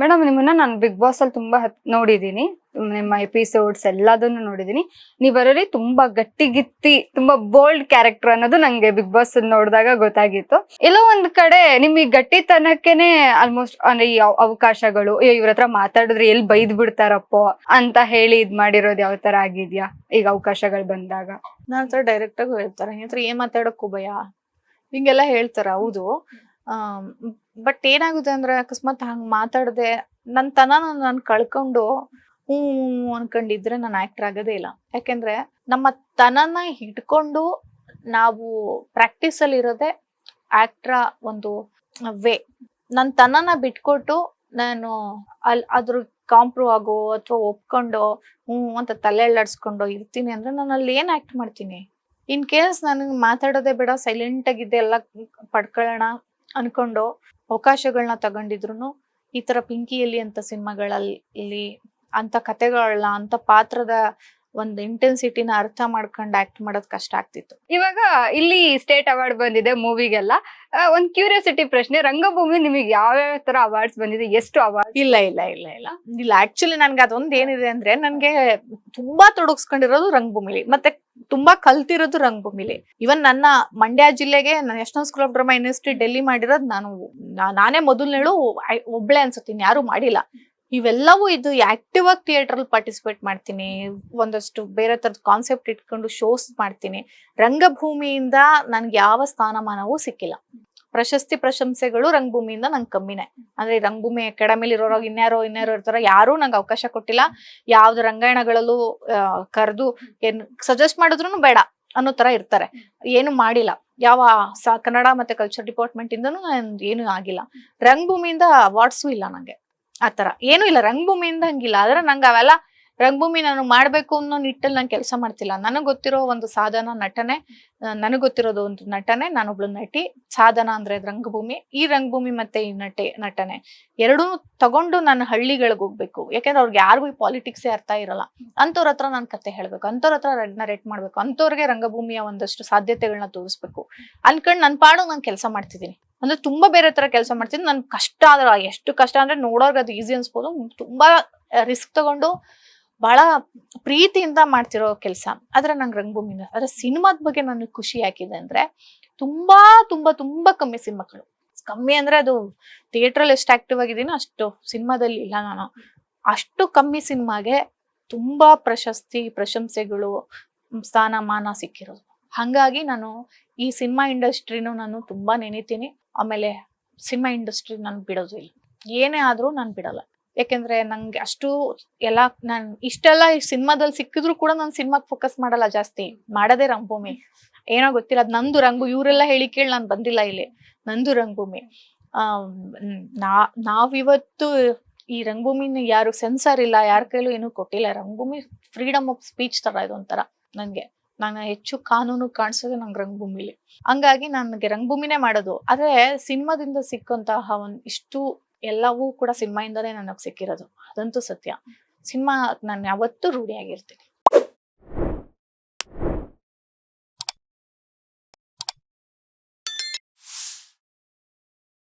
Madam, ನಿಮ್ಮನ್ನ ನಾನು big boss ಅಲ್ಲಿ ತುಂಬಾ ನೋಡಿದೀನಿ. ನಿಮ್ಮ ಎಪಿಸೋಡ್ಸ್ ಎಲ್ಲದನ್ನು ನೋಡಿದೀನಿ. ನೀವ್ ಅದರಲ್ಲಿ ತುಂಬಾ ಗಟ್ಟಿಗಿತ್ತಿ, ತುಂಬಾ ಬೋಲ್ಡ್ ಕ್ಯಾರೆಕ್ಟರ್ ಅನ್ನೋದು ನಂಗೆ ಬಿಗ್ ಬಾಸ್ ನೋಡಿದಾಗ ಗೊತ್ತಾಗಿತ್ತು. ಎಲ್ಲೋ ಒಂದ್ ಕಡೆ ನಿಮ್ ಈ ಗಟ್ಟಿತನಕ್ಕೆನೆ ಆಲ್ಮೋಸ್ಟ್ ಈ ಅವ್- ಅವಕಾಶಗಳು ಇವ್ರ ಹತ್ರ ಮಾತಾಡಿದ್ರೆ ಎಲ್ಲಿ ಬೈದ್ ಬಿಡ್ತಾರಪ್ಪೋ ಅಂತ ಹೇಳಿ ಇದ್ ಮಾಡಿರೋದು ಯಾವ ತರ ಆಗಿದ್ಯಾ ಈಗ ಅವಕಾಶಗಳು ಬಂದಾಗ? ನಾನ್ ಡೈರೆಕ್ಟ್ ಆಗಿ ಹೇಳ್ತಾರೆ ಏನ್ ಮಾತಾಡಕ್ಕೂ ಭಯ? ಹಿಂಗೆಲ್ಲ ಹೇಳ್ತಾರ, ಹೌದು. ಬಟ್ ಏನಾಗುತ್ತೆ ಅಂದ್ರೆ ಅಕಸ್ಮಾತ್ ಹಂಗ್ ಮಾತಾಡದೆ, ನನ್ ತನ ನಾನು ಕಳ್ಕೊಂಡು ಹ್ಮ್ ಅನ್ಕೊಂಡಿದ್ರೆ ನಾನು ಆಕ್ಟರ್ ಆಗೋದೇ ಇಲ್ಲ. ಯಾಕೆಂದ್ರೆ ನಮ್ಮ ತನನ ಹಿಡ್ಕೊಂಡು ನಾವು ಪ್ರಾಕ್ಟೀಸ್ ಅಲ್ಲಿ ಇರೋದೆ ಆಕ್ಟ್ರ ಒಂದು ವೇ. ನನ್ ತನನ ಬಿಟ್ಕೊಟ್ಟು ನಾನು ಅಲ್ಲಿ ಅದ್ರ ಕಾಂಪ್ರೂವ್ ಆಗೋ ಅಥವಾ ಒಪ್ಕೊಂಡು, ಹ್ಞೂ ಅಂತ ತಲೆ ಅಲ್ಲಾಡ್ಸ್ಕೊಂಡು ಇರ್ತೀನಿ ಅಂದ್ರೆ ನಾನು ಅಲ್ಲಿ ಏನ್ ಆಕ್ಟ್ ಮಾಡ್ತೀನಿ? ಇನ್ ಕೇಸ್ ನನಗೆ ಮಾತಾಡೋದೇ ಬೇಡ ಸೈಲೆಂಟ್ ಆಗಿದ್ದೆ ಎಲ್ಲ ಪಡ್ಕೊಳ್ಳೋಣ ಅನ್ಕೊಂಡು ಅವಕಾಶಗಳನ್ನ ತಗೊಂಡಿದ್ರು ಈ ತರ ಪಿಂಕಿಯಲ್ಲಿ ಅಂತ ಸಿನಿಮಾಗಳಲ್ಲಿ ಅಂತ ಕತೆಗಳನ್ನ ಅಂತ ಪಾತ್ರದ ಒಂದು ಇಂಟೆನ್ಸಿಟಿನ ಅರ್ಥ ಮಾಡ್ಕೊಂಡು ಆಕ್ಟ್ ಮಾಡೋದ್ ಕಷ್ಟ ಆಗ್ತಿತ್ತು. ಇವಾಗ ಇಲ್ಲಿ ಸ್ಟೇಟ್ ಅವಾರ್ಡ್ ಬಂದಿದೆ ಮೂವಿಗೆಲ್ಲ ಒಂದ್ ಕ್ಯೂರಿಯಾಸಿಟಿ ಪ್ರಶ್ನೆ ರಂಗಭೂಮಿ ನಿಮಗೆ ಯಾವ್ಯಾವ ತರ ಅವಾರ್ಡ್ಸ್ ಬಂದಿದೆ ಎಷ್ಟು ಅವಾರ್ಡ್ ಇಲ್ಲ ಇಲ್ಲ ಇಲ್ಲ ಇಲ್ಲ. ಇಲ್ಲ ಆಕ್ಚುಲಿ ನನ್ಗೆ ಅದೊಂದ್ ಏನಿದೆ ಅಂದ್ರೆ ನನ್ಗೆ ತುಂಬಾ ತೊಡಗಿಸ್ಕೊಂಡಿರೋದು ರಂಗಭೂಮಿಲಿ. ಮತ್ತೆ ತುಂಬಾ ಕಲ್ತಿರೋದು ರಂಗಭೂಮಿಲಿ. ಇವನ್ ನನ್ನ ಮಂಡ್ಯ ಜಿಲ್ಲೆಗೆ national school of drama university Delhi ಮಾಡಿರೋದು ನಾನು ನಾನೇ ಮೊದಲನೇಳು ಒಬ್ಳೆ ಅನ್ಸುತ್ತೀನಿ ಯಾರು ಮಾಡಿಲ್ಲ. ಇವೆಲ್ಲವೂ ಇದು ಆಕ್ಟಿವ್ ಆಗಿ ಥಿಯೇಟರ್ ಅಲ್ಲಿ ಪಾರ್ಟಿಸಿಪೇಟ್ ಮಾಡ್ತೀನಿ. ಒಂದಷ್ಟು ಬೇರೆ ತರದ ಕಾನ್ಸೆಪ್ಟ್ ಇಟ್ಕೊಂಡು ಶೋಸ್ ಮಾಡ್ತೀನಿ. ರಂಗಭೂಮಿಯಿಂದ ನನ್ಗೆ ಯಾವ ಸ್ಥಾನಮಾನವೂ ಸಿಕ್ಕಿಲ್ಲ. ಪ್ರಶಸ್ತಿ ಪ್ರಶಂಸೆಗಳು ರಂಗಭೂಮಿಯಿಂದ ನಂಗೆ ಕಮ್ಮಿನೇ. ಅಂದ್ರೆ ರಂಗಭೂಮಿ ಅಕಾಡೆಮಿಲಿ ಇರೋರು ಇನ್ಯಾರೋ ಇನ್ಯಾರೋ ಇರ್ತಾರ, ಯಾರು ನಂಗೆ ಅವಕಾಶ ಕೊಟ್ಟಿಲ್ಲ. ಯಾವ್ದು ರಂಗಾಯಣಗಳಲ್ಲೂ ಕರೆದು ಏನ್ ಸಜೆಸ್ಟ್ ಮಾಡಿದ್ರು ಬೇಡ ಅನ್ನೋ ತರ ಇರ್ತಾರೆ. ಏನು ಮಾಡಿಲ್ಲ. ಯಾವ ಕನ್ನಡ ಮತ್ತೆ ಕಲ್ಚರ್ ಡಿಪಾರ್ಟ್ಮೆಂಟ್ ಇಂದನು ಏನು ಆಗಿಲ್ಲ. ರಂಗಭೂಮಿಯಿಂದ ಅವಾರ್ಡ್ಸು ಇಲ್ಲ ನಂಗೆ. ಆತರ ಏನು ಇಲ್ಲ. ರಂಗಭೂಮಿಯಿಂದ ಹಂಗಿಲ್ಲ. ಆದ್ರೆ ನಂಗೆ ಅವೆಲ್ಲ ರಂಗಭೂಮಿ ನಾನು ಮಾಡ್ಬೇಕು ಅನ್ನೋ ನಿಟ್ಟಲ್ಲಿ ನಾನು ಕೆಲಸ ಮಾಡ್ತಿಲ್ಲ. ನನಗೆ ಗೊತ್ತಿರೋ ಒಂದು ಸಾಧನ ನಟನೆ ನನಗೆ ಗೊತ್ತಿರೋದು ಒಂದು ನಟನೆ, ನಾನೊಬ್ಳು ನಟಿ, ಸಾಧನ ಅಂದ್ರೆ ರಂಗಭೂಮಿ. ಈ ರಂಗಭೂಮಿ ಮತ್ತೆ ಈ ನಟೆ, ನಟನೆ ಎರಡೂ ತಗೊಂಡು ನಾನು ಹಳ್ಳಿಗಳಿಗೆ ಹೋಗ್ಬೇಕು. ಯಾಕಂದ್ರೆ ಅವ್ರಿಗೆ ಯಾರಿಗೂ ಈ ಪಾಲಿಟಿಕ್ಸೇ ಅರ್ಥ ಇರಲ್ಲ. ಅಂಥವ್ರ ಹತ್ರ ನಾನು ಕತೆ ಹೇಳ್ಬೇಕು ಅಂಥವ್ರ ಹತ್ರ ನರೇಟ್ ಮಾಡ್ಬೇಕು ಅಂಥವ್ರಿಗೆ ರಂಗಭೂಮಿಯ ಒಂದಷ್ಟು ಸಾಧ್ಯತೆಗಳನ್ನ ತೋರಿಸ್ಬೇಕು. ಅನ್ಕೊಂಡ್ ನನ್ ಪಾಡು ನಾನು ಕೆಲಸ ಮಾಡ್ತಿದ್ದೀನಿ. ಅಂದ್ರೆ ತುಂಬಾ ಬೇರೆ ತರ ಕೆಲಸ ಮಾಡ್ತೀನಿ ನನ್ ಕಷ್ಟ ಆದ್ರೆ, ಎಷ್ಟು ಕಷ್ಟ ಅಂದ್ರೆ ನೋಡೋರ್ಗೆ ಅದು ಈಸಿ ಅನ್ಸ್ಬೋದು. ತುಂಬಾ ರಿಸ್ಕ್ ತಗೊಂಡು ಬಹಳ ಪ್ರೀತಿಯಿಂದ ಮಾಡ್ತಿರೋ ಕೆಲಸ ಆದ್ರೆ ನಂಗೆ ರಂಗಭೂಮಿ ಆದ್ರೆ ಸಿನಿಮಾದ ಬಗ್ಗೆ ನನಗೆ ಖುಷಿ ಹಾಕಿದೆ ಅಂದ್ರೆ, ತುಂಬಾ ತುಂಬಾ ತುಂಬಾ ಕಮ್ಮಿ ಸಿನಿಮಾಗಳು. ಕಮ್ಮಿ ಅಂದ್ರೆ ಅದು ಥಿಯೇಟ್ರಲ್ಲಿ ಎಷ್ಟು ಆಕ್ಟಿವ್ ಆಗಿದ್ದೀನೋ ಅಷ್ಟು ಸಿನಿಮಾದಲ್ಲಿ ಇಲ್ಲ ನಾನು. ಅಷ್ಟು ಕಮ್ಮಿ ಸಿನಿಮಾಗೆ ತುಂಬಾ ಪ್ರಶಸ್ತಿ, ಪ್ರಶಂಸೆಗಳು ಸ್ಥಾನಮಾನ ಸಿಕ್ಕಿರೋದು. ಹಂಗಾಗಿ ನಾನು ಈ ಸಿನಿಮಾ ಇಂಡಸ್ಟ್ರಿನೂ ನಾನು ತುಂಬಾ ನೆನಿತೀನಿ. ಆಮೇಲೆ ಸಿನಿಮಾ ಇಂಡಸ್ಟ್ರಿ ನಾನು ಬಿಡೋದು ಇಲ್ಲ ಏನೇ ಆದ್ರೂ ನಾನು ಬಿಡಲ್ಲ. ಯಾಕೆಂದ್ರೆ ನಂಗೆ ಅಷ್ಟು ಎಲ್ಲ, ನಾನ್ ಇಷ್ಟೆಲ್ಲ ಈ ಸಿನಿಮಾದಲ್ಲಿ ಸಿಕ್ಕಿದ್ರು ಕೂಡ ನಾನು ಸಿನಿಮಾಗ್ ಫೋಕಸ್ ಮಾಡಲ್ಲ ಜಾಸ್ತಿ. ಮಾಡದೇ ರಂಗಭೂಮಿ ಏನೋ ಗೊತ್ತಿಲ್ಲ, ಅದ್ ನಂದು ರಂಗು, ಇವರೆಲ್ಲ ಹೇಳಿ ಕೇಳಿ ನಾನು ಬಂದಿಲ್ಲ ಇಲ್ಲಿ. ನಂದು ರಂಗಭೂಮಿ ಆ ನಾ ನಾವಿವತ್ತು ಈ ರಂಗಭೂಮಿನ ಯಾರು ಸೆನ್ಸಾರ್ ಇಲ್ಲ, ಯಾರ ಕೈಲೂ ಏನೂ ಕೊಟ್ಟಿಲ್ಲ. ರಂಗಭೂಮಿ ಫ್ರೀಡಮ್ ಆಫ್ ಸ್ಪೀಚ್ ತರ ಇದೊಂಥರ ನನ್ಗೆ ನಾನು ಹೆಚ್ಚು ಕಾನೂನು ಕಾಣಿಸೋದು ನಂಗೆ ರಂಗಭೂಮಿಲಿ ಹಂಗಾಗಿ ನನಗೆ ರಂಗಭೂಮಿನೇ ಮಾಡೋದು. ಆದ್ರೆ ಸಿನಿಮಾದಿಂದ ಸಿಕ್ಕಂತಹ ಒಂದ್ ಇಷ್ಟು ಎಲ್ಲವೂ ಕೂಡ ಸಿನಿಮಾಯಿಂದಲೇ ನನಗೆ ಸಿಕ್ಕಿರೋದು. ಅದಂತೂ ಸತ್ಯ. ಸಿನಿಮಾ ನಾನು ಯಾವತ್ತೂ ರೂಢಿಯಾಗಿರ್ತೀನಿ.